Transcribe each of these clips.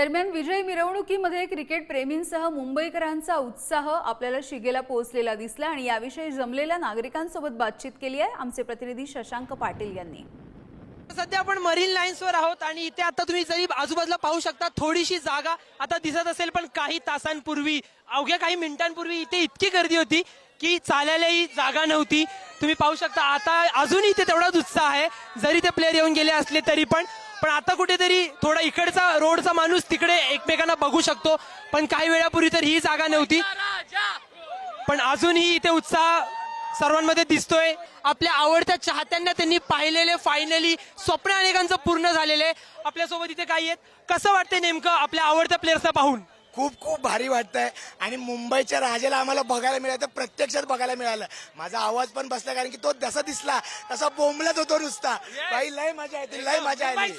दरम्यान विजय मिरवणुकीमध्ये क्रिकेट प्रेमींसह मुंबईकरांचा उत्साह आपल्याला शिगेला पोहोचलेला दिसला आणि याविषयी जमलेल्या नागरिकांसोबत बातचीत केली आहे आमचे प्रतिनिधी शशांक पाटील यांनी. सध्या आपण मरीन लाईन्सवर आहोत आणि इथे आता तुम्ही जरी आजूबाजूला पाहू शकता थोडीशी जागा आता दिसत असेल पण काही तासांपूर्वी अवघ्या काही मिनिटांपूर्वी इथे इतकी गर्दी होती की चालायलाही जागा नव्हती. तुम्ही पाहू शकता आता अजूनही इथे तेवढाच उत्साह आहे. जरी ते प्लेअर येऊन गेले असले तरी पण पण आता कुठेतरी थोडा इकडचा रोडचा माणूस तिकडे एकमेकांना बघू शकतो. पण काही वेळापूर्वी तर ही जागा नव्हती. पण अजूनही इथे उत्साह सर्वांमध्ये दिसतोय. आपल्या आवडत्या चाहत्यांना त्यांनी पाहिलेले फायनली स्वप्न अनेकांचं पूर्ण झालेले आपल्यासोबत इथे काही आहेत. कसं वाटतंय नेमकं आपल्या आवडत्या प्लेयर्सला पाहून? खूप खूप भारी वाटतंय. आणि मुंबईच्या राजाला आम्हाला बघायला मिळालं प्रत्यक्षात बघायला मिळालं. माझा आवाज पण बसला कारण की तो जसा दिसला तसा बोंबलत होतो नुसता. बाई लय मजा येते लय मजा आली!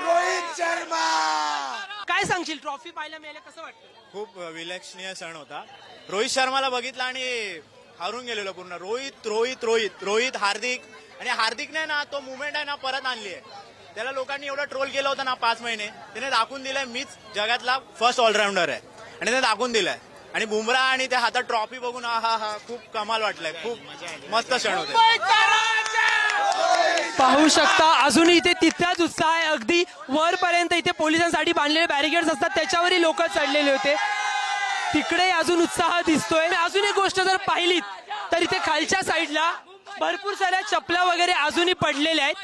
रोहित शर्मा! काय सांगशील ट्रॉफी पाहायला मिळालं कसं वाटतं खूप विलक्षणीय सण होता. रोहित शर्माला बघितला आणि हारून गेलेलो पूर्ण. रोहित रोहित रोहित रोहित हार्दिक. आणि हार्दिकने ना तो मुवमेंट आहे ना परत आणली आहे. त्याला लोकांनी एवढा ट्रोल केला होता ना पाच महिने त्याने दाखवून दिलंय मीच जगातला फर्स्ट ऑलराऊंडर आहे. आणि त्याने दाखवून दिलाय. आणि बुमरा आणि त्या हातात ट्रॉफी बघून हा हा हा खूप कमाल वाटलाय. खूप मस्त क्षण होते. पाहू शकता अजूनही इथे तितकाच उत्साह आहे. अगदी वरपर्यंत इथे पोलिसांसाठी बांधलेले बॅरिकेड्स असतात. त्याच्यावरही लोक चढलेले होते. तिकडे अजून उत्साह दिसतोय. आणि अजून एक गोष्ट जर पाहिलीत तर इथे खालच्या साईडला भरपूर साऱ्या चपल्या वगैरे अजूनही पडलेल्या आहेत.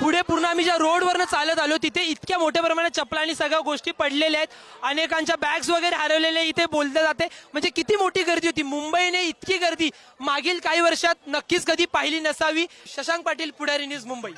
पुढे पूर्ण आम्ही ज्या रोडवरनं चालत आलो तिथे इतक्या मोठ्या प्रमाणात चपला आणि सगळ्या गोष्टी पडलेल्या आहेत. अनेकांच्या बॅग्स वगैरे हरवलेल्या इथे बोललं जाते. म्हणजे किती मोठी गर्दी होती. मुंबईने इतकी गर्दी. मागील काही वर्षात नक्कीच कधी पाहिली नसावी. शशांक पाटील पुढारी न्यूज मुंबई.